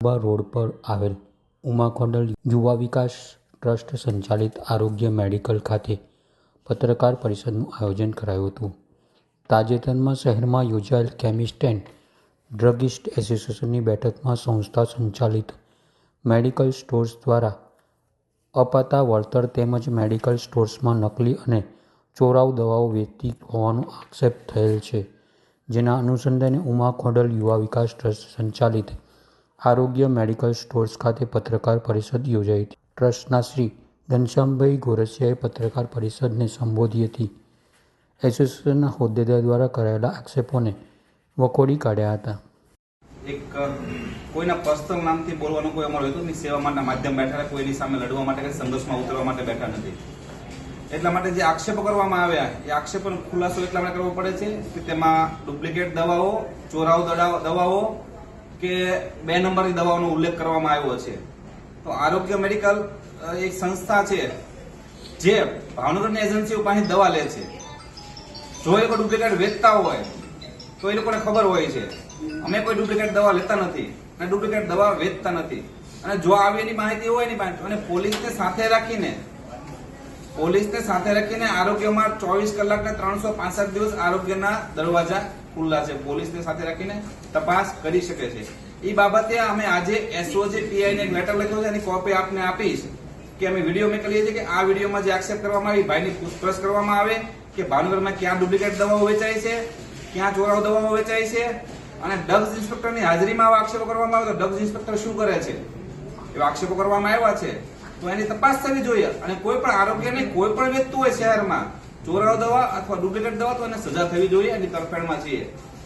Road પર આવેલ ઉમાખોડલ યુવા વિકાસ ટ્રસ્ટ સંચાલિત આરોગ્ય મેડિકલ ખાતે પત્રકાર પરિષદનું આયોજન કરાયું હતું. તાજેતરમાં શહેરમાં યોજાયેલ કેમિસ્ટ એન્ડ ડ્રગિસ્ટ એસોસિએશનની બેઠકમાં સંસ્થા સંચાલિત મેડિકલ સ્ટોર્સ દ્વારા અપાતા વળતર તેમજ મેડિકલ સ્ટોર્સમાં નકલી અને ચોરાવ દવાઓ વેચતી હોવાનો આક્ષેપ થયેલ છે. જેના અનુસંધાને ઉમા ખોડલ યુવા વિકાસ ટ્રસ્ટ સંચાલિત આરોગ્ય મેડિકલ સ્ટોર્સ ખાતે પત્રકાર પરિષદ યોજાઈ હતી. ટ્રસ્ટના શ્રી ઘનશ્યામભાઈ ગોરસિયાએ પત્રકાર પરિષદને સંબોધી હતી. એસોસિએશનના હોદ્દેદાર દ્વારા કરાયેલા આક્ષેપોને વખોડી કાઢ્યા હતા. એક કોઈના પર્સનલ નામથી બોલવાનું કોઈ અમારો હતું નહીં. સેવા માટેના માધ્યમ બેઠા કોઈની સામે લડવા માટે કે સંઘર્ષમાં ઉતરવા માટે બેઠા નથી. એટલા માટે જે આક્ષેપો કરવામાં આવ્યા, એ આક્ષેપોનો ખુલાસો એટલા માટે કરવો પડે છે કે તેમાં ડુપ્લિકેટ દવાઓ ચોરાવ દવાઓ કે બે નંબરની દવાઓનો ઉલ્લેખ કરવામાં આવ્યો છે. તો આરોગ્ય મેડિકલ એક સંસ્થા છે જે ભાવનગરની એજન્સીઓ પાસે દવા લે છે. જો એ લોકો ડુપ્લિકેટ વેચતા હોય, તો એ લોકોને ખબર હોય છે. અમે કોઈ ડુપ્લિકેટ દવા લેતા નથી અને ડુપ્લિકેટ દવા વેચતા નથી. અને જો આવી એની માહિતી હોય એની અને પોલીસને સાથે રાખીને, પોલીસને સાથે રાખીને આરોગ્યમાં ચોવીસ કલાકના ત્રણસો પાસઠ દિવસ આરોગ્યના દરવાજા ખુલ્લા છે. પોલીસને સાથે રાખીને તપાસ કરી શકે છે. એ બાબતે અમે આજે એસઓજી પીઆઈ ને એક લેટર લખ્યો છે. એની કોપી આપને આપીશ કે અમે વીડિયો કરીએ છીએ કે આ વિડીયોમાં જે આક્ષેપ કરવામાં આવી ભાઈની પૂછપરછ કરવામાં આવે કે ભાવનગરમાં ક્યાં ડુપ્લિકેટ દવાઓ વેચાય છે, ક્યાં ચોરાવ દવાઓ વેચાય છે અને ડ્રગ્સ ઇન્સ્પેક્ટરની હાજરીમાં આવા આક્ષેપો કરવામાં આવે તો ડ્રગ્સ ઇન્સ્પેક્ટર શું કરે છે? એવા આક્ષેપો કરવામાં આવ્યા છે. તો એની તપાસ થવી જોઈએ. અને કોઈ પણ આરોગ્યને કોઈ પણ વેચતું હોય શહેરમાં ચોરાવ દવા અથવા ડુપ્લિકેટ દવા તો એને સજા થવી જોઈએ એની તરફેણમાં છીએ.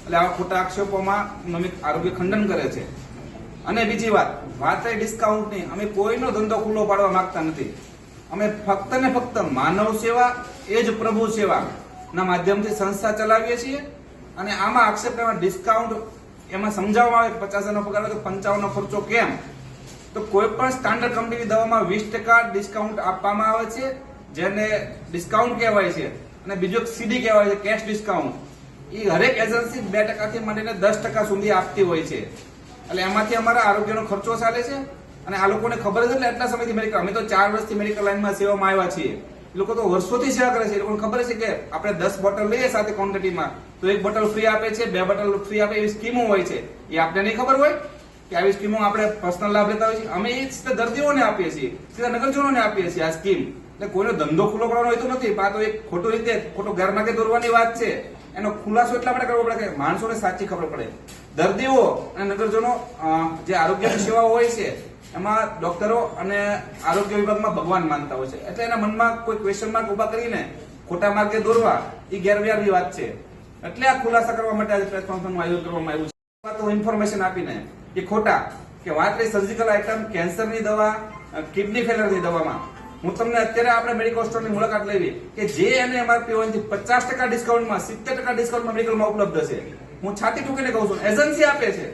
એટલે આવા ખોટા આક્ષેપોમાં અમે આરોગ્ય ખંડન કરે છે. અને બીજી વાત વાત એ ડિસ્કાઉન્ટની અમે કોઈનો ધંધો ખુલ્લો પાડવા માંગતા નથી. અમે ફક્ત ને ફક્ત માનવ સેવા, એ જ પ્રભુ સેવા ના માધ્યમથી સંસ્થા ચલાવીએ છીએ. અને આમાં આક્ષેપ એમાં ડિસ્કાઉન્ટ એમાં સમજાવવામાં આવે પચાસ હજારનો પગાર તો પંચાવનનો ખર્ચો કેમ? તો કોઈ પણ સ્ટાન્ડર્ડ કંપનીની દવામાં વીસ ટકા ડિસ્કાઉન્ટ આપવામાં આવે છે. જેને ડિસ્કાઉન્ટ કહેવાય છે અને બીજું સીડી કહેવાય છે કેશ ડિસ્કાઉન્ટ એ હરેક એજન્સી બે ટકાથી માંડીને દસ ટકા સુધી આપતી હોય છે. એટલે એમાંથી અમારા આરોગ્યનો ખર્ચો ચાલે છે અને આ લોકોને ખબર છે એટલે સમયથી મેડિકલ અમે તો ચાર વર્ષથી મેડિકલ લાઈનમાં સેવામાં આવ્યા છીએ. એ લોકો તો વર્ષોથી સેવા કરે છે. એ લોકોને ખબર છે કે આપણે દસ બોટલ લઈએ સાથે ક્વોન્ટિટીમાં તો એક બોટલ ફ્રી આપે છે, બે બોટલ ફ્રી આપે એવી સ્કીમો હોય છે. એ આપણે નહીં ખબર હોય કે આવી સ્કીમો આપણે પર્સનલ લાભ લેતા હોય છે અમે એ સીધા દર્દીઓને આપીએ છીએ, સીધા નગરજનોને આપીએ છીએ આ સ્કીમ એટલે કોઈનો ધંધો ખુલ્લો કરવાનો હોય તો નથી આ તો એક ખોટો રીતે ખોટો ગેરમાર્ગે દોરવાની વાત છે. એનો ખુલાસો એટલા માટે કરવો પડે કે માણસોને સાચી ખબર પડે. દર્દીઓ અને નગરજનો જે આરોગ્યની સેવાઓ હોય છે, એમાં ડોક્ટરો અને આરોગ્ય વિભાગમાં ભગવાન માનતા હોય છે. એટલે એના મનમાં કોઈ ક્વેશ્ચન માર્ક ઊભા કરીને ખોટા માર્ગે દોરવા એ ગેરવ્યારી વાત છે. એટલે આ ખુલાસા કરવા માટે આજે પ્રેસ કોન્ફરન્સનું આયોજન કરવામાં આવ્યું છે. ઇન્ફોર્મેશન આપીને, એ ખોટા, કે વાત રહી સર્જિકલ આઇટમ કેન્સરની દવા કિડની ફેલરની દવામાં. હું તમને અત્યારે આપણે મેડિકલ સ્ટોરની મુલાકાત લેવી કે જે એને એમઆરપી હોય પચાસ ટકા ડિસ્કાઉન્ટમાં સિત્તેર ટકા ડિસ્કાઉન્ટમાં મેડિકલમાં ઉપલબ્ધ છે. હું છાતી ટૂંકીને કહું છું એજન્સી આપે છે.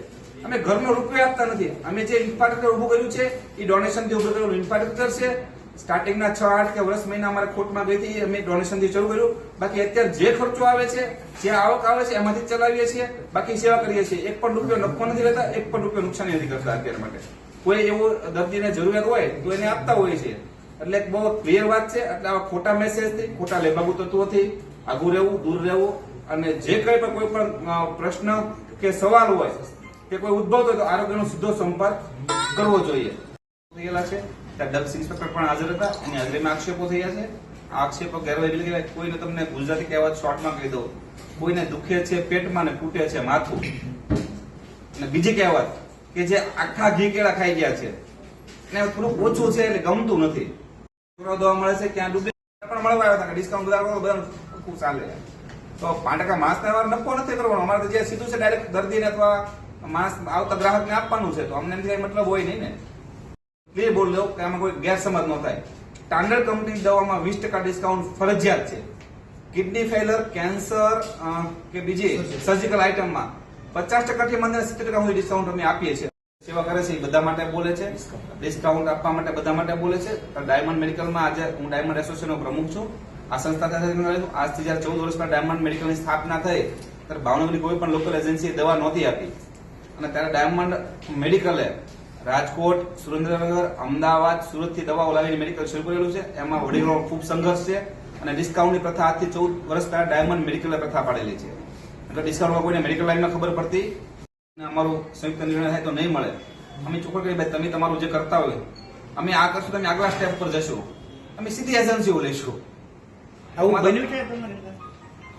અમે ઘરનો રૂપિયો આપતા નથી. અમે જે ઇન્ફ્રાસ્ટ્રક્ચર ઉભું કર્યું છે, એ ડોનેશનથી ઉભું કરેલું ઇન્ફ્રાસ્ટ્રક્ચર છે. સ્ટાર્ટિંગના છ આઠ કે વર્ષ મહિના અમારે ખોટમાં ગઈ હતી અમે ડોનેશનથી શરૂ કર્યું. બાકી અત્યારે જે ખર્ચો આવે છે, જે આવક આવે છે, એમાંથી ચલાવીએ છીએ. બાકી સેવા કરીએ છીએ. એક પણ રૂપિયો નફો નથી લેતા, એક પણ રૂપિયો નુકસાન નથી કરતા અત્યારે માટે. કોઈ એવો દર્દીને જરૂરિયાત હોય, તો એને આપતા હોય છે એટલે બહુ ક્લિયર વાત છે. એટલે આવા ખોટા મેસેજથી ખોટા લેભાગુ તત્વોથી આગું રહેવું, દૂર રહેવું અને જે કંઈ પણ કોઈ પણ પ્રશ્ન કે સવાલ હોય, કે કોઈ ઉદ્ભવ હોય તો આરોગ્યનો સીધો સંપર્ક કરવો જોઈએ. થયેલા છે. ત્યાં ડ્રગ્સ ઇન્સ્પેક્ટર પણ હાજર હતા. એની હાજરીમાં આક્ષેપો થયા છે. આક્ષેપો ગેરવાજબી એટલે કહેવાય, કોઈને તમને ગુજરાતી કહેવત શોર્ટમાં કહી દઉં. કોઈને દુખે છે પેટમાં ને તૂટે છે માથું. અને બીજી કહેવત કે જે આખા ઘી કેળા ખાઈ ગયા છે. એને થોડુંક ઓછું છે એટલે ગમતું નથી. દવા મળે છે ક્યાં ડૂબે પણ મળવા આવ્યા હતા ડિસ્કાઉન્ટ બધા બધા ખૂબ ચાલે. તો પાંચ ટકા માસ વાર નફો નથી કરવાનો. અમારે તો જે સીધું છે ડાયરેક્ટ દર્દીને અથવા માસ આવતા ગ્રાહકને આપવાનું છે તો અમને કઈ મતલબ હોય નહીં ને. ક્લિયર બોલ દઉં કે આમાં કોઈ ગેરસમજ ન થાય. સ્ટાન્ડર્ડ કંપની દવામાં વીસ ટકા ડિસ્કાઉન્ટ ફરજિયાત છે. કિડની ફેલર કેન્સર કે બીજી સર્જિકલ આઇટમમાં પચાસ ટકાથી મને સિત્તેર ટકા સુધી ડિસ્કાઉન્ટ અમે આપીએ છીએ. સેવા કરે છે એ બધા માટે બોલે છે. ડિસ્કાઉન્ટ આપવા માટે બધા માટે બોલે છે. ડાયમંડ મેડિકલમાં આજે હું ડાયમંડ એસોસિએશનનો પ્રમુખ છું. આ સંસ્થા સાથે આજથી જયારે ચૌદ વર્ષ પહેલા ડાયમંડ મેડિકલની સ્થાપના થઈ ત્યારે ભાવનગરની કોઈ પણ લોકલ એજન્સીએ દવા નહોતી આપી. અને ત્યારે ડાયમંડ મેડિકલે રાજકોટ સુરેન્દ્રનગર અમદાવાદ સુરતથી દવાઓ લાવીને મેડિકલ શરૂ કરેલું છે. એમાં વડીલો ખૂબ સંઘર્ષ છે અને ડિસ્કાઉન્ટની પ્રથા આજથી ચૌદ વર્ષ પહેલા ડાયમંડ મેડિકલ પ્રથા પાડેલી છે. એટલે ડિસ્કાઉન્ટમાં કોઈને મેડિકલ લાઈનમાં ખબર પડતી અમારું સંયુક્ત નિર્ણય થાય તો નહીં મળે. અમે ચોખ્ખો કરી ભાઈ તમે તમારું જે કરતા હોય અમે આ કરશું તમે આગલા સ્ટેપ પર જશું. અમે સીધી એજન્સીઓ લઈશું. આવું બન્યું છે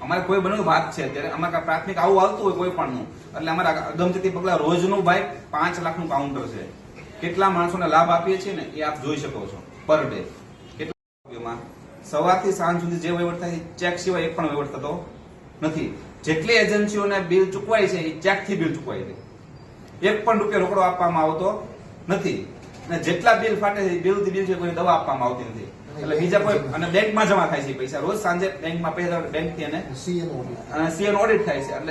અમારે કોઈ બન્યું વાત છે. અત્યારે અમારે પ્રાથમિક આવું આવતું હોય કોઈ પણ એટલે અમારા અગમચેતી પગલા રોજનું ભાઈ પાંચ લાખનું કાઉન્ટર છે. કેટલા માણસોને લાભ આપીએ છીએ ને એ આપ જોઈ શકો છો પર ડે કેટલા સવારથી સાંજ સુધી જે વહીવટ થાય ચેક સિવાય એક પણ વહીવટ થતો નથી. જેટલી એજન્સીઓને બિલ ચૂકવાય છે એ ચેકથી બિલ ચૂકવાય છે? એક પણ રૂપિયા રોકડો આપવામાં આવતો નથી. અને જેટલા બિલ ફાટે છે બિલ બિલ છે કોઈ દવા આપવામાં આવતી નથી. એટલે બીજા કોઈ અને બેંકમાં જમા થાય છે પૈસા. રોજ સાંજે બેંકમાં પૈસા બેંકથી અને સીએન ઓડિટ થાય છે. એટલે